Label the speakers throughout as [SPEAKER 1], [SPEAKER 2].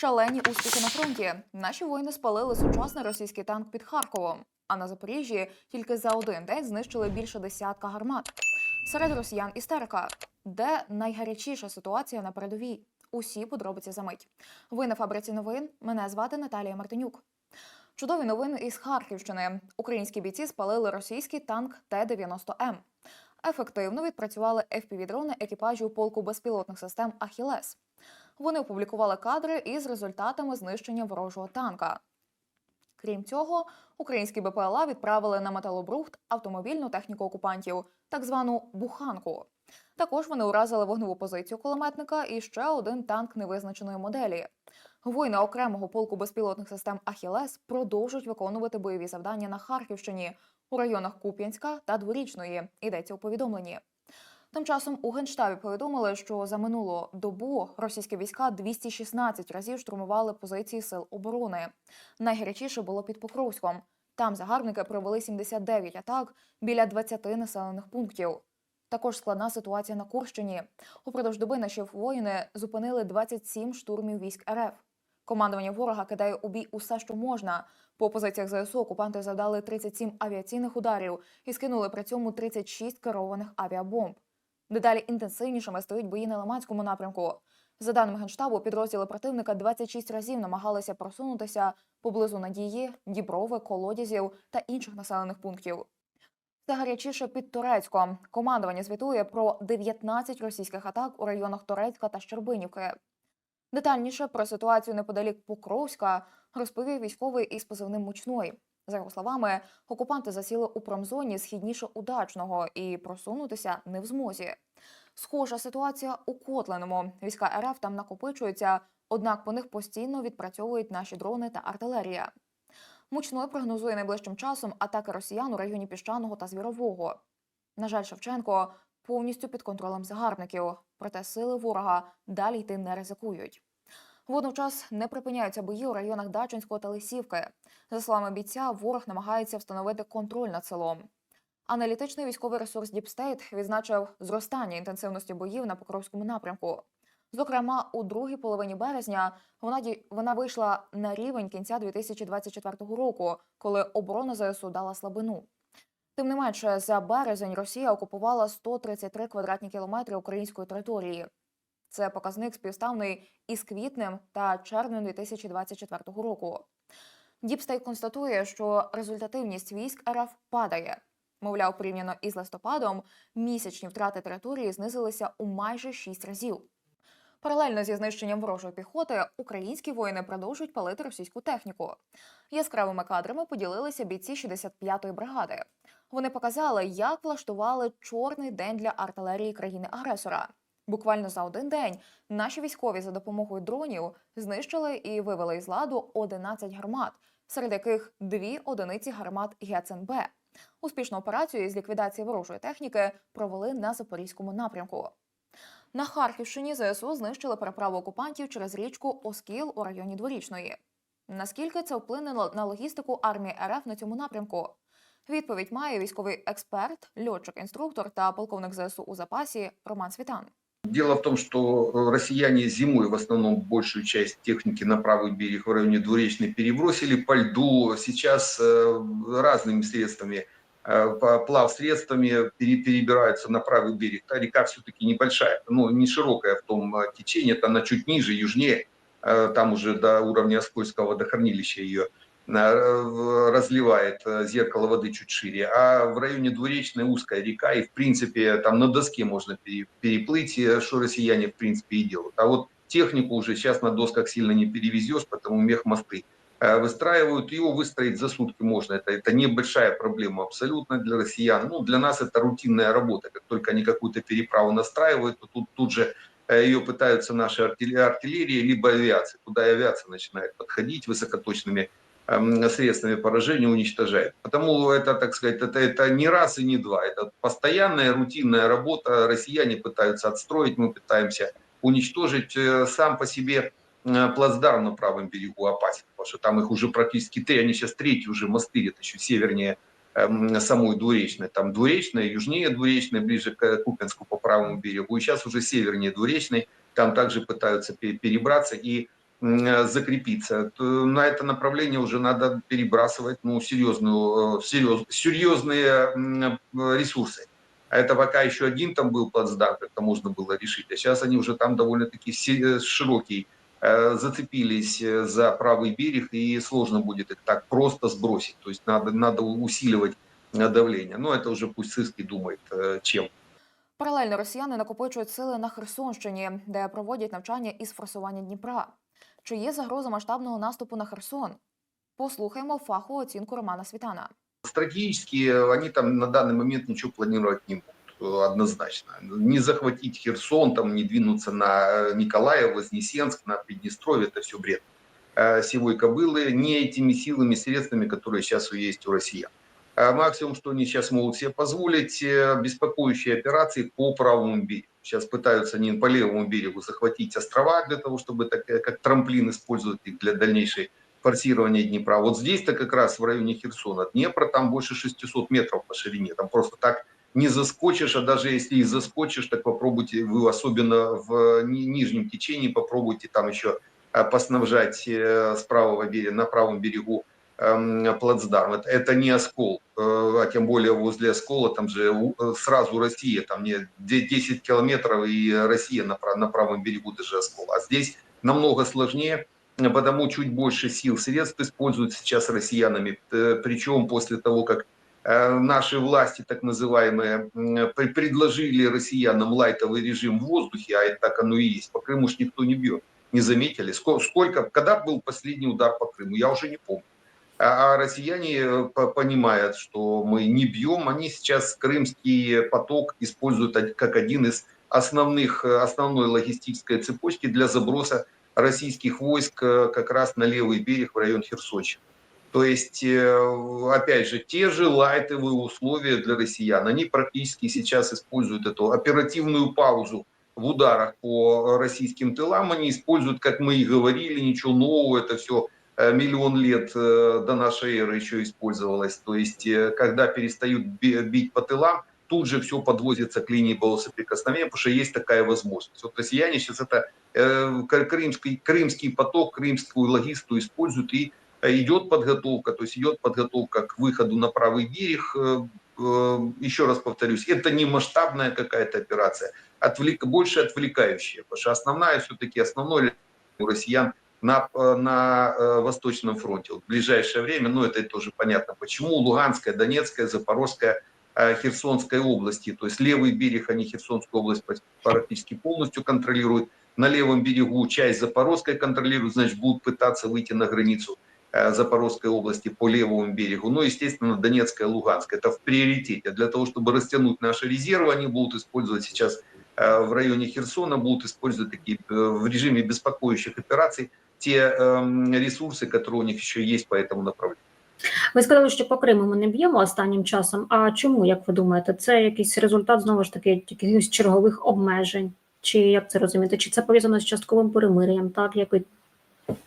[SPEAKER 1] Шалені успіхи на фронті. Наші воїни спалили сучасний російський танк під Харковом. А на Запоріжжі тільки за один день знищили більше десятка гармат. Серед росіян істерика. Де найгарячіша ситуація на передовій? Усі подробиці за мить. Ви на фабриці новин. Мене звати Наталія Мартинюк. Чудові новини із Харківщини. Українські бійці спалили російський танк Т-90М. Ефективно відпрацювали FPV-дрони екіпажів полку безпілотних систем Ахілес. Вони опублікували кадри із результатами знищення ворожого танка. Крім цього, українські БПЛА відправили на металобрухт автомобільну техніку окупантів, так звану буханку. Також вони уразили вогневу позицію кулеметника і ще один танк невизначеної моделі. Воїни окремого полку безпілотних систем Ахілес продовжують виконувати бойові завдання на Харківщині у районах Куп'янська та Дворічної. Йдеться у повідомленні. Тим часом у генштабі повідомили, що за минулу добу російські війська 216 разів штурмували позиції сил оборони. Найгарячіше було під Покровськом. Там загарбники провели 79 атак біля 20 населених пунктів. Також складна ситуація на Курщині. Упродовж доби наші воїни зупинили 27 штурмів військ РФ. Командування ворога кидає у бій усе, що можна. По позиціях ЗСУ окупанти завдали 37 авіаційних ударів і скинули при цьому 36 керованих авіабомб. Дедалі інтенсивнішими стають бої на Лиманському напрямку. За даними генштабу, підрозділи противника 26 разів намагалися просунутися поблизу Надії, Діброви, Колодязів та інших населених пунктів. Це гарячіше під Турецьком. Командування звітує про 19 російських атак у районах Турецька та Щербинівки. Детальніше про ситуацію неподалік Покровська розповів військовий із позивним мучной. За його словами, окупанти засіли у промзоні східніше удачного і просунутися не в змозі. Схожа ситуація у Котленому. Війська РФ там накопичуються, однак по них постійно відпрацьовують наші дрони та артилерія. Мучной прогнозує найближчим часом атаки росіян у районі піщаного та звірового. На жаль, Шевченко повністю під контролем загарбників, проте сили ворога далі йти не ризикують. Водночас не припиняються бої у районах Дачинського та Лисівки. За словами бійця, ворог намагається встановити контроль над селом. Аналітичний військовий ресурс Діпстейт відзначив зростання інтенсивності боїв на Покровському напрямку. Зокрема, у другій половині березня вона ді- вона вийшла на рівень кінця 2024 року, коли оборона ЗСУ дала слабину. Тим не менше, за березень Росія окупувала 133 квадратні кілометри української території. Це показник співставний із квітнем та червнем 2024 року. Діпстейт констатує, що результативність військ РФ падає. Мовляв, порівняно із листопадом, місячні втрати території знизилися у майже 6 разів. Паралельно зі знищенням ворожої піхоти українські воїни продовжують палити російську техніку. Яскравими кадрами поділилися бійці 65-ї бригади. Вони показали, як влаштували чорний день для артилерії країни-агресора. Буквально за один день наші військові за допомогою дронів знищили і вивели із ладу 11 гармат, серед яких дві одиниці гармат ГЕЦНБ. Успішну операцію із ліквідації ворожої техніки провели на запорізькому напрямку. На Харківщині ЗСУ знищили переправу окупантів через річку Оскіл у районі Дворічної. Наскільки це вплине на- логістику армії РФ на цьому напрямку? Відповідь має військовий експерт, льотчик-інструктор та полковник ЗСУ у запасі Роман Світан.
[SPEAKER 2] Дело в том, что э, россияне зимой в основном большую часть техники на правый берег в районе Двуречной перебросили по льду. Сейчас э, разными средствами, э, плав средствами пере- перебираются на правый берег. Та река все-таки небольшая, ну, не широкая в том течении, это она чуть ниже, южнее, там уже до уровня Оскольского водохранилища ее разливает э, зеркало воды чуть шире, а в районе Двуречной узкая река, и в принципе там на доске можно пере- переплыть, э, что россияне в принципе и делают. А вот технику уже сейчас на досках сильно не перевезешь, потому мехмосты э, выстраивают, его выстроить за сутки можно, это, это небольшая проблема абсолютно для россиян. Ну, для нас это рутинная работа, как только они какую-то переправу настраивают, то тут, тут же э, ее пытаются наши артиллерии, либо авиация, куда авиация начинает подходить высокоточными средствами поражения уничтожает. Потому это, так сказать, это, это не раз и не два. Это постоянная рутинная работа. Россияне пытаются отстроить, мы пытаемся уничтожить э, сам по себе э, плацдарм на правом берегу опасен, потому что там их уже практически три, они сейчас третий уже мосты, это еще севернее эм, самой Двуречной. Там Двуречная, южнее Двуречной, ближе к Купинску по правому берегу. И сейчас уже севернее Двуречной, там также пытаются пе- перебраться. И закрепиться, то на это направление уже надо перебрасывать ну, серьезную, э, серьез, серьезные м, ресурсы. А это пока еще один там был плацдарм, это можно было решить. А сейчас они уже там довольно-таки се- э, широкий э, зацепились э, за правый берег, и сложно будет их так просто сбросить. То есть надо, надо усиливать э, давление. Но это уже пусть Сырский думает, э, чем.
[SPEAKER 1] Паралельно росіяни накопичують сили на Херсонщині, де проводять навчання із форсування Дніпра. Чи є загроза масштабного наступу на Херсон? Послухаймо фахову оцінку Романа Світана.
[SPEAKER 2] Стратегически они там на данный момент ничего планировать не будут, э, однозначно. Не захватить Херсон, там, не двинуться на э, Николаев, Вознесенск, на Приднестровье, это все бред. Э, Сивой кобылы не этими силами, средствами, которые сейчас есть у россиян. А Максимум, что они сейчас могут себе позволить, э, беспокоящие операции по правому берегу. Сейчас пытаются они по левому берегу захватить острова для того, чтобы так, э, как трамплин использовать их для дальнейшей форсирования Днепра. Вот здесь-то как раз в районе Херсона. Днепр там больше 600 метров по ширине. Там просто так не заскочишь, а даже если и заскочишь, так попробуйте, вы особенно в ни- нижнем течении, попробуйте там еще э, поснабжать э, с правого берега, на правом берегу эм, плацдарм. Это, не оскол, э, а тем более возле оскола там же э, сразу Россия, там не де- 10 километров и Россия на, на правом берегу даже оскол. А здесь намного сложнее, э, потому чуть больше сил, средств используют сейчас россиянами. Э, Причем после того, как э, наши власти, так называемые, предложили россиянам лайтовый режим в воздухе, а это так оно и есть, по Крыму ж никто не бьет. Не заметили? Сколько, когда был последний удар по Крыму, я уже не помню. А а россияне э, по- понимают, что мы не бьем, они сейчас крымский поток используют как один из основных, э, основной логистической цепочки для заброса российских войск э, как раз на левый берег в район Херсонщины. То есть, опять же, те же лайтовые условия для россиян. Они практически сейчас используют эту оперативную паузу в ударах по российским тылам. Они используют, как мы и говорили, ничего нового, это все миллион лет э, до нашей эры еще использовалось. То есть, э, когда перестают би- бить по тылам, тут же все подвозится к линии соприкосновения, потому что есть такая возможность. Вот россияне сейчас это э, кр- крымский, крымский поток, крымскую логистику используют, и э, идет подготовка, то есть идет подготовка к выходу на правый берег. Э, э, Еще раз повторюсь, это не масштабная какая-то операция, отвлек, больше отвлекающая, потому что основная все-таки, основной у россиян на, э, на э, Восточном фронте. Вот в ближайшее время, ну это тоже понятно почему, Луганская, Донецкая, Запорожская, э, Херсонской области, то есть левый берег, они Херсонскую область практически полностью контролируют, на левом берегу часть Запорожской контролируют, значит будут пытаться выйти на границу э, Запорожской области по левому берегу. Ну, естественно, Донецкая, Луганская. Это в приоритете. Для того, чтобы растянуть наши резервы, они будут использовать сейчас в районе Херсона, будут использовать такие э, в режиме беспокоящих операций те эм, ресурсы, которые у них еще есть по этому направлению.
[SPEAKER 3] Ви сказали, що по Криму ми не б'ємо останнім часом. А чому, як ви думаєте, це якийсь результат знову ж таки якихось чергових обмежень? Чи як це розуміти? Чи це пов'язано з частковим перемир'ям? Так, як ви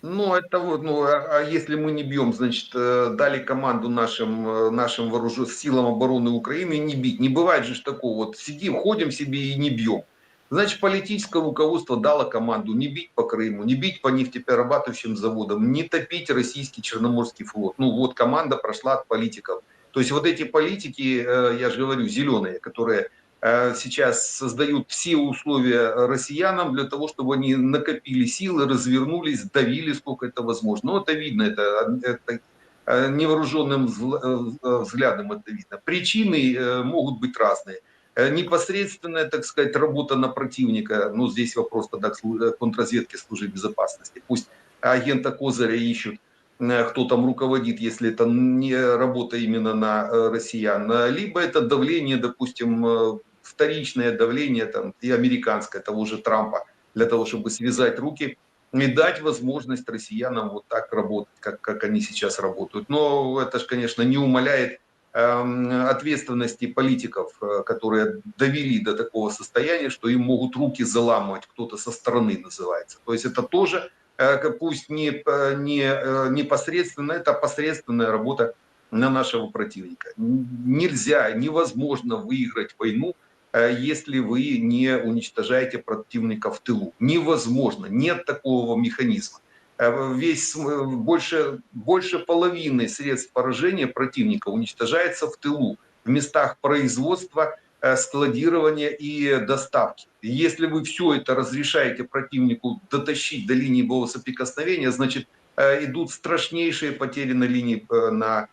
[SPEAKER 2] Ну, это вот, ну, а а если мы не бьем, значит, э, дали команду нашим, э, нашим вооруженным силам обороны Украины не бить. Не бывает же такого, вот сидим, ходим себе и не бьем. Значит, политическое руководство дало команду не бить по Крыму, не бить по нефтеперерабатывающим заводам, не топить российский Черноморский флот. Ну, вот команда прошла от политиков. То есть вот эти политики, э, я же говорю, зеленые, которые сейчас создают все условия россиянам для того, чтобы они накопили силы, развернулись, давили, сколько это возможно. Ну, это видно, это, это э, невооруженным э, взглядом это видно. Причины э, могут быть разные. Э, Непосредственная, так сказать, работа на противника, ну, здесь вопрос тогда к слу- э, контрразведке службы безопасности. Пусть агента Козыря ищут, э, кто там руководит, если это не работа именно на э, россиян. Э, Либо это давление, допустим, э, вторичное давление там, и американское, того же Трампа, для того, чтобы связать руки и дать возможность россиянам вот так работать, как, как они сейчас работают. Но это же, конечно, не умаляет эм, ответственности политиков, э, которые довели до такого состояния, что им могут руки заламывать, кто-то со стороны называется. То есть это тоже, э, пусть не, э, не непосредственно, это посредственная работа на нашего противника. Нельзя, невозможно выиграть войну, если вы не уничтожаете противника в тылу. Невозможно, нет такого механизма. э, весь см- больше, больше половины средств поражения противника уничтожается в тылу, в местах производства, э, складирования и доставки. Если вы все это разрешаете противнику дотащить до линии боевого соприкосновения, значит, э, идут страшнейшие потери на линии э, на э,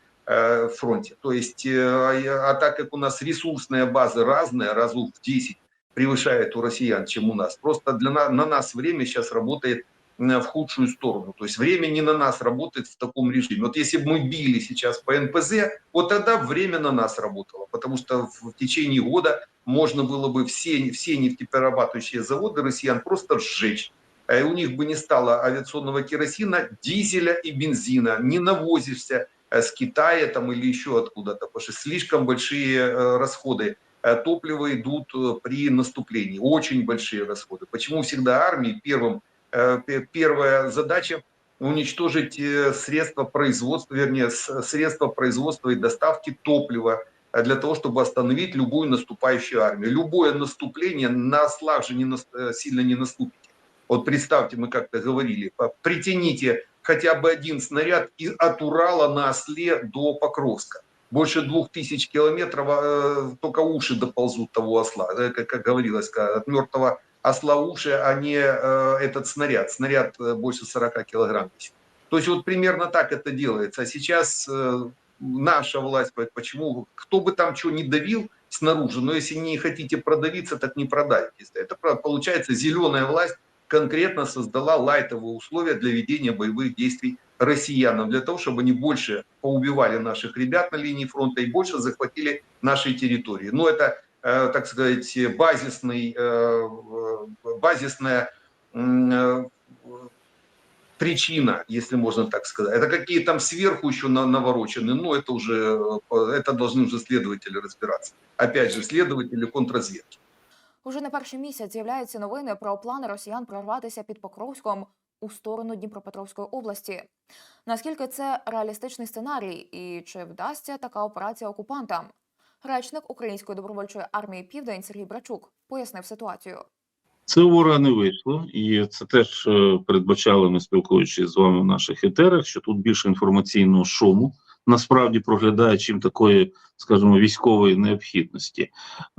[SPEAKER 2] фронте. То есть, э, а так как у нас ресурсная база разная, разу в 10 превышает у россиян, чем у нас, просто для на, на нас время сейчас работает э, в худшую сторону. То есть время не на нас работает в таком режиме. Вот если бы мы били сейчас по НПЗ, вот тогда время на нас работало, потому что в течение года можно было бы все, все нефтеперерабатывающие заводы россиян просто сжечь. Э, У них бы не стало авиационного керосина, дизеля и бензина. Не навозишься э, с Китая там, или еще откуда-то, потому что слишком большие э, расходы э, топлива идут э, при наступлении. Очень большие расходы. Почему всегда армии первым, э, пе- первая задача уничтожить э, средства производства, вернее, средства производства и доставки топлива э, для того, чтобы остановить любую наступающую армию. Любое наступление на ослах же не э, сильно не наступите. Вот представьте, мы как-то говорили, притяните хотя бы один снаряд и- от Урала на осле до Покровска. Больше двух тысяч километров э, только уши доползут того осла. Э, Как, говорилось, от мертвого осла уши, а не э, этот снаряд. Снаряд больше 40 килограмм. То есть вот примерно так это делается. А сейчас наша власть, по- почему, кто бы там что ни давил снаружи, но если не хотите продавиться, так не продавитесь. Это получается зеленая власть конкретно создала лайтовые условия для ведения боевых действий россиянам, для того, чтобы они больше поубивали наших ребят на линии фронта и больше захватили наши территории. Ну, это, э, так сказать, базисный, э, базисная э, причина, если можно так сказать. Это какие там сверху еще на- наворочены, но это уже, это должны уже следователи разбираться. Опять же, следователи контрразведки.
[SPEAKER 1] Уже не перший місяць з'являються новини про плани росіян прорватися під Покровськом у сторону Дніпропетровської області. Наскільки це реалістичний сценарій, і чи вдасться така операція окупантам? Речник Української добровольчої армії Південь Сергій Брачук пояснив ситуацію.
[SPEAKER 4] Це у ворога не вийшло, і це теж е, передбачали ми спілкуючись з вами в наших етерах, що тут більше інформаційного шуму насправді проглядає, чим такої, скажімо, військової необхідності.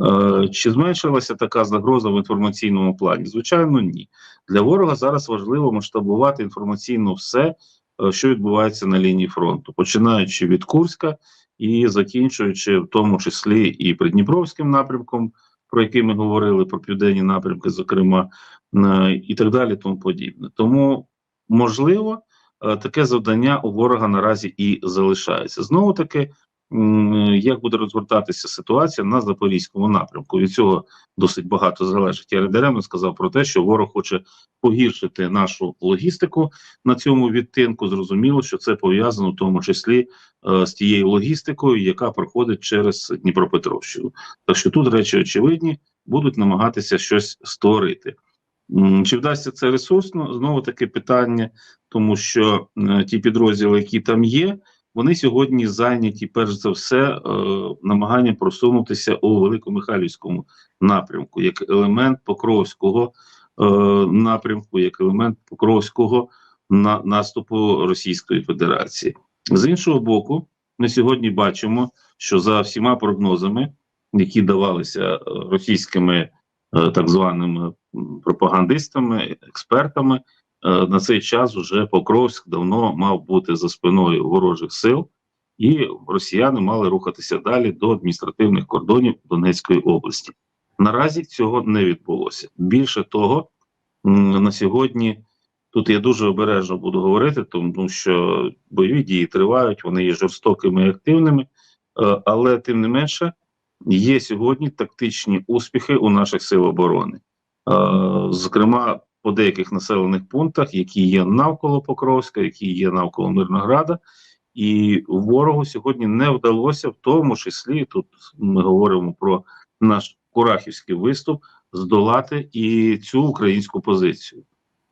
[SPEAKER 4] Е, чи зменшилася така загроза в інформаційному плані? Звичайно, ні. Для ворога зараз важливо масштабувати інформаційно все, е, що відбувається на лінії фронту, починаючи від Курська і закінчуючи в тому числі і Придніпровським напрямком про який ми говорили, про південні напрямки, зокрема, е, і так далі, тому подібне. Тому можливо, таке завдання у ворога наразі і залишається. Знову таки, як буде розгортатися ситуація на запорізькому напрямку? Від цього досить багато залежить. Я недаремно сказав про те, що ворог хоче погіршити нашу логістику на цьому відтинку. Зрозуміло, що це пов'язано в тому числі е, з тією логістикою, яка проходить через Дніпропетровщину. Так що тут речі очевидні, будуть намагатися щось створити. Чи вдасться це ресурсно? Знову таке питання, тому що е, ті підрозділи, які там є, вони сьогодні зайняті перш за все е, намаганням просунутися у Великомихайлівському напрямку, як елемент Покровського е, напрямку, як елемент Покровського на, наступу Російської Федерації. З іншого боку, ми сьогодні бачимо, що за всіма прогнозами, які давалися російськими так званими пропагандистами, експертами, е, на цей час вже Покровськ давно мав бути за спиною ворожих сил, і росіяни мали рухатися далі до адміністративних кордонів Донецької області. Наразі цього не відбулося. Більше того, на сьогодні тут я дуже обережно буду говорити, тому що бойові дії тривають, вони є жорстокими і активними, е, але тим не менше є сьогодні тактичні успіхи у наших сил оборони. Е, Зокрема, по деяких населених пунктах, які є навколо Покровська, які є навколо Мирнограда, і ворогу сьогодні не вдалося, в тому числі тут ми говоримо про наш Курахівський виступ, здолати і цю українську позицію,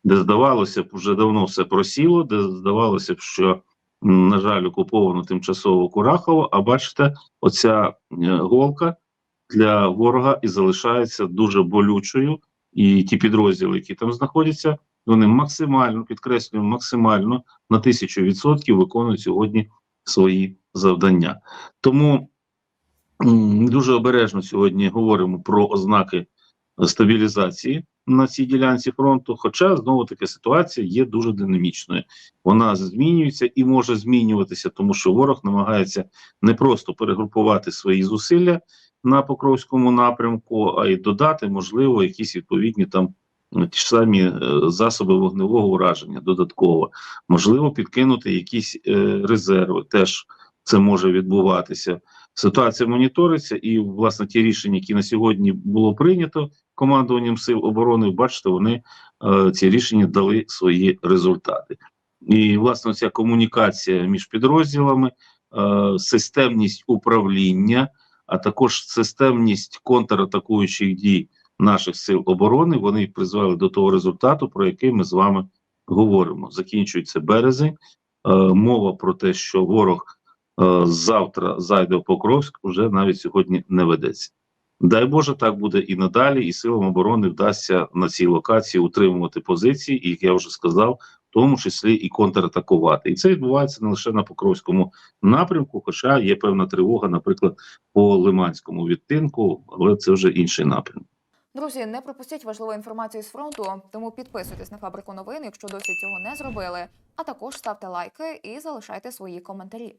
[SPEAKER 4] де здавалося б, вже давно все просіло, де здавалося б, що на жаль, окуповано тимчасово Курахово. А бачите, оця е, голка для ворога і залишається дуже болючою. І ті підрозділи, які там знаходяться, Вони максимально підкреслюю, максимально на тисячу відсотків виконують сьогодні свої завдання. Тому дуже обережно сьогодні говоримо про ознаки стабілізації на цій ділянці фронту. Хоча знову таки ситуація є дуже динамічною. Вона змінюється і може змінюватися, тому що ворог намагається не просто перегрупувати свої зусилля на Покровському напрямку, а й додати, можливо, якісь відповідні там ну, ті ж самі е, засоби вогневого ураження додатково, можливо, підкинути якісь е, резерви. Теж це може відбуватися. Ситуація моніториться, і власне ті рішення, які на сьогодні було прийнято командуванням сил оборони, бачите, вони е, ці рішення дали свої результати. І власне ця комунікація між підрозділами, е, системність управління, а також системність контратакуючих дій наших сил оборони, вони призвели до того результату, про який ми з вами говоримо. Закінчується березень. Мова про те, що ворог е, завтра зайде в Покровськ, вже навіть сьогодні не ведеться. Дай Боже, так буде і надалі, і силам оборони вдасться на цій локації утримувати позиції, і як я вже сказав, в тому числі і контратакувати. І це відбувається не лише на Покровському напрямку, хоча є певна тривога, наприклад, по Лиманському відтинку, але це вже інший напрямок.
[SPEAKER 1] Друзі, не пропустіть важливу інформацію з фронту, тому підписуйтесь на фабрику новин, якщо досі цього не зробили. А також ставте лайки і залишайте свої коментарі.